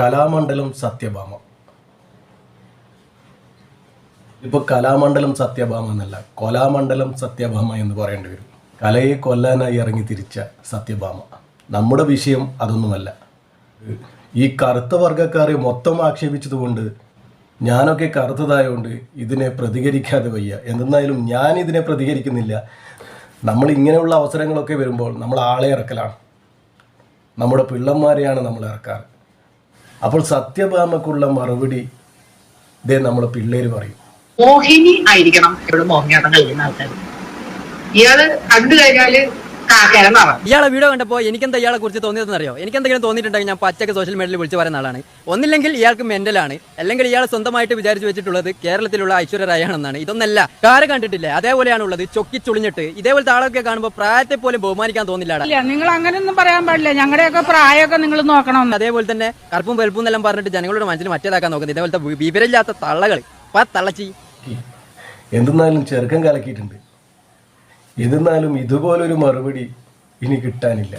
കലാമണ്ഡലം സത്യഭാമ. ഇപ്പോൾ കലാമണ്ഡലം സത്യഭാമ എന്നല്ല കൊലാമണ്ഡലം സത്യഭാമ എന്ന് പറയേണ്ടി വരും. കലയെ കൊല്ലാനായി ഇറങ്ങി തിരിച്ച സത്യഭാമ. നമ്മുടെ വിഷയം അതൊന്നുമല്ല. ഈ കറുത്ത വർഗക്കാരെ മൊത്തം ആക്ഷേപിച്ചതുകൊണ്ട് ഞാനൊക്കെ കറുത്തതായതുകൊണ്ട് ഇതിനെ പ്രതികരിക്കാതെ വയ്യ. എന്തെന്നായാലും ഞാൻ ഇതിനെ പ്രതികരിക്കുന്നില്ല. നമ്മൾ ഇങ്ങനെയുള്ള അവസരങ്ങളൊക്കെ വരുമ്പോൾ നമ്മൾ ആളെ ഇറക്കലാണ്. നമ്മുടെ പിള്ളന്മാരെയാണ് നമ്മൾ ഇറക്കാറ്. അപ്പോൾ സത്യഭാമക്കുള്ള മറുപടി ഇതേ നമ്മളെ പിള്ളേര് പറയും. മോഹിനി ആയിരിക്കണം ഇവിടെ മോഹിനിയാട്ടം കഴിക്കുന്ന ആൾക്കാർ ഇയാൾ കണ്ടു കഴിഞ്ഞാൽ ഇയാളെ വീഡിയോ കണ്ടപ്പോൾ എനിക്കെന്താ ഇയാളെ കുറിച്ച് തോന്നിയതെന്ന് അറിയോ? എനിക്കെന്തെങ്കിലും തോന്നിയിട്ടുണ്ടെങ്കിൽ ഞാൻ പച്ചക്ക് സോഷ്യൽ മീഡിയയിൽ വിളിച്ച് പറയുന്ന ആളാണ്. ഒന്നില്ലെങ്കിൽ ഇയാൾക്ക് മെന്റലാണ് അല്ലെങ്കിൽ ഇയാൾ സ്വന്തമായിട്ട് വിചാരിച്ചു വെച്ചിട്ടുള്ളത് കേരളത്തിലുള്ള ഐശ്വര്യ റായാണെന്നാണ് ഇതൊന്നല്ല. കാറ് കണ്ടിട്ടില്ലേ? അതേപോലെയാണ് ഉള്ളത്. ചൊക്കി ചുളിഞ്ഞിട്ട്. ഇതേപോലത്തെ ആളൊക്കെ കാണുമ്പോൾ പ്രായത്തെ പോലും ബഹുമാനിക്കാൻ തോന്നില്ല ഇല്ല നിങ്ങൾ അങ്ങനെയൊന്നും പറയാൻ പാടില്ല. ഞങ്ങളുടെയൊക്കെ പ്രായമൊക്കെ നിങ്ങൾ നോക്കണം അതേപോലെ തന്നെ കറുപ്പും വെളുപ്പും എല്ലാം പറഞ്ഞിട്ട് ജനങ്ങളുടെ മനസ്സിൽ മറ്റേതാക്കാൻ നോക്കുന്നത് ഇതേപോലത്തെ വിവരമില്ലാത്ത തള്ളകൾ പ തള്ളച്ചി. എന്തെന്നാലും ചെറുക്കം കലക്കിയിട്ടുണ്ട്. എന്തെന്നാലും ഇതുപോലൊരു മറുപടി ഇനി കിട്ടാനില്ല.